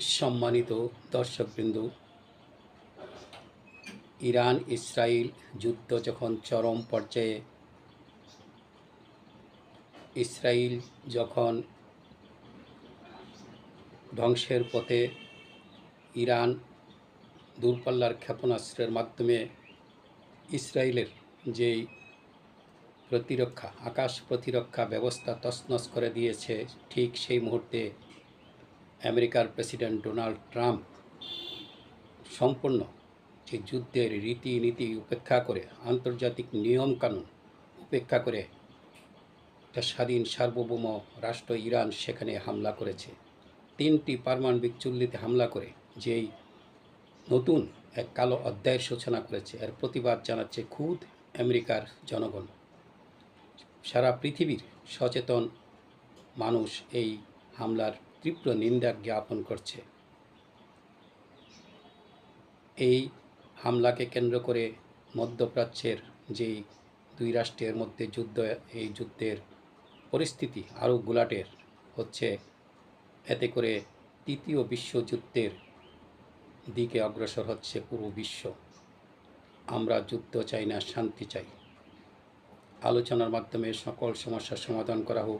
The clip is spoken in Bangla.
সম্মানিত দর্শকবৃন্দ, ইরান ইসরায়েল যুদ্ধ যখন চরম পর্যায়ে ইসরায়েল যখন ধ্বংসের পথে ইরান দূরপাল্লার ক্ষেপণাস্ত্রের মাধ্যমে ইসরায়েলের যেই প্রতিরক্ষা, আকাশ প্রতিরক্ষা ব্যবস্থা তছনছ করে দিয়েছে, ঠিক সেই মুহূর্তে আমেরিকার প্রেসিডেন্ট ডোনাল্ড ট্রাম্প সম্পূর্ণ যে যুদ্ধের রীতিনীতি উপেক্ষা করে, আন্তর্জাতিক নিয়মকানুন উপেক্ষা করে একটা স্বাধীন সার্বভৌম রাষ্ট্র ইরান সেখানে হামলা করেছে। তিনটি পারমাণবিক চুল্লিতে হামলা করে, যেই নতুন এক কালো অধ্যায়ের সূচনা করেছে। এর প্রতিবাদ জানাচ্ছে খুদ আমেরিকার জনগণ। সারা পৃথিবীর সচেতন মানুষ এই হামলার তীব্র নিন্দা জ্ঞাপন করছে। এই হামলাকে কেন্দ্র করে মধ্যপ্রাচ্যের যেই দুই রাষ্ট্রের মধ্যে যুদ্ধ, এই যুদ্ধের পরিস্থিতি আরও গুলাটের হচ্ছে, এতে করে তৃতীয় বিশ্বযুদ্ধের দিকে অগ্রসর হচ্ছে পুরো বিশ্ব। আমরা যুদ্ধ চাই না, শান্তি চাই। আলোচনার মাধ্যমে সকল সমস্যার সমাধান করা হোক।